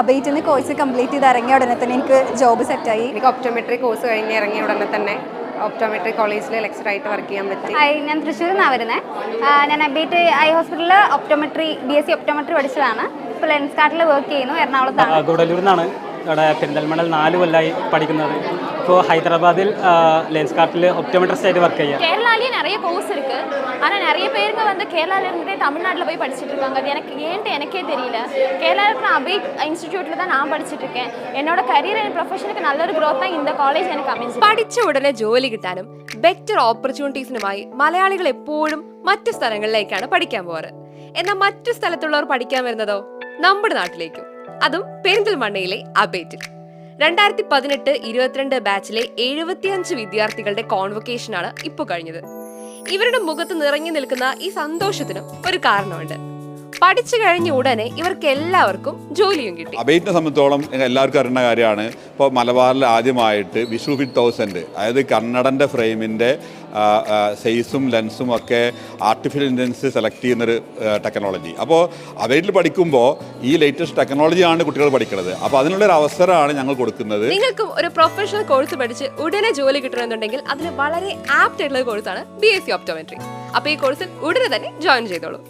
അബൈറ്റിൽ നിന്ന് course complete ചെയ്ത് ഇറങ്ങിയ ഉടനെ തന്നെ എനിക്ക് ജോബ് സെറ്റായി എനിക്ക് ഒപ്റ്റോമെട്രി കോഴ്സ് കഴിഞ്ഞ് ഇറങ്ങിയ ഉടനെ തന്നെ ഒപ്റ്റോമെട്രി കോളേജിൽ ലെക്ചർ ആയിട്ട് വർക്ക് ചെയ്യാൻ പറ്റി. ഹായ് ഞാൻ തൃശ്ശൂരിൽ നിന്നാണ് വരുന്നത് ഞാൻ അബൈറ്റ് ഐ ഹോസ്പിറ്റലിൽ optometry B S C optometry പഠിച്ചതാണ്. ഇപ്പോൾ ലെൻസ് കാർട്ടിൽ വർക്ക് ചെയ്യുന്നു എറണാകുളത്താണ്. ഗുഡലൂരിൽ നിന്നാണ് ഇവിടെ പെരിന്തൽമണ്ണൽ നാല് കൊല്ലമായി പഠിക്കുന്നത്. ഇപ്പോൾ ഹൈദരാബാദിൽ ലെൻസ് കാർട്ടിൽ ഒപ്റ്റോമെട്രിസ്റ്റ് ആയിട്ട് வர்க் ചെയ്യാം கேரளாலேயே நிறைய கோர்ஸ் இருக்கு ஆனா நிறைய பேருங்க வந்து கேரளால இருந்துட்டே தமிழ்நாட்டில் போய் படிச்சுட்டு இருக்காங்க அது எனக்கு ஏன்ட்டு எனக்கே தெரியல கேரளாவில் இருக்கிற அபி இன்ஸ்டிடியூட்டில் தான் நான் படிச்சுட்டு இருக்கேன் என்னோட கரியர் அண்ட் ப்ரொஃபஷனுக்கு நல்ல ஒரு growth தான் இந்த காலேஜ் எனக்கு அமைஞ்சு പഠിച്ച ഉടനെ ജോലി കിട്ടാനും ബെറ്റർ ഓപ്പർച്യൂണിറ്റീസിനുമായി മലയാളികൾ എപ്പോഴും മറ്റു സ്ഥലങ്ങളിലേക്കാണ് പഠിക്കാൻ പോവാറ് എന്നാൽ മറ്റു സ്ഥലത്തുള്ളവർ പഠിക്കാൻ വരുന്നതോ നമ്മുടെ നാട്ടിലേക്കും അതും പെരിന്തൽമണ്ണയിലെ അബേറ്റിൽ രണ്ടായിരത്തി പതിനെട്ട് ഇരുപത്തിരണ്ട് ബാച്ചിലെ എഴുപത്തിയഞ്ച് വിദ്യാർത്ഥികളുടെ കോൺവൊക്കേഷനാണ് ഇപ്പോൾ കഴിഞ്ഞത്. ഇവരുടെ മുഖത്ത് നിറഞ്ഞു നിൽക്കുന്ന ഈ സന്തോഷത്തിനും ഒരു കാരണമുണ്ട്. പഠിച്ചു കഴിഞ്ഞ ഉടനെ ഇവർക്ക് എല്ലാവർക്കും ജോലിയും കിട്ടി. അബേറ്റിനെ സംബന്ധിച്ചോളം എല്ലാവർക്കും അറിയുന്ന കാര്യമാണ്. ഇപ്പോൾ മലബാറിൽ ആദ്യമായിട്ട് വിഷു ഫിറ്റ് തൗസൻഡ് അതായത് കന്നടന്റെ ഫ്രെയിമിന്റെ സൈസും ലെൻസും ഒക്കെ ആർട്ടിഫിഷ്യൽ ഇന്റലിജൻസ് സെലക്ട് ചെയ്യുന്നൊരു ടെക്നോളജി അപ്പോൾ അവരിൽ പഠിക്കുമ്പോൾ ഈ ലേറ്റസ്റ്റ് ടെക്നോളജിയാണ് കുട്ടികൾ പഠിക്കുന്നത് അപ്പോൾ അതിനുള്ളൊരു അവസരമാണ് ഞങ്ങൾ കൊടുക്കുന്നത്. നിങ്ങൾക്കും ഒരു പ്രൊഫഷണൽ കോഴ്സ് പഠിച്ച് ഉടനെ ജോലി കിട്ടണമെന്നുണ്ടെങ്കിൽ അതിന് വളരെ ആപ്റ്റ് ആയിട്ടുള്ള കോഴ്സാണ് ബി എസ് സി ഓപ്റ്റോമെട്രി അപ്പോൾ ഈ കോഴ്സിൽ ഉടനെ തന്നെ ജോയിൻ ചെയ്തോളൂ.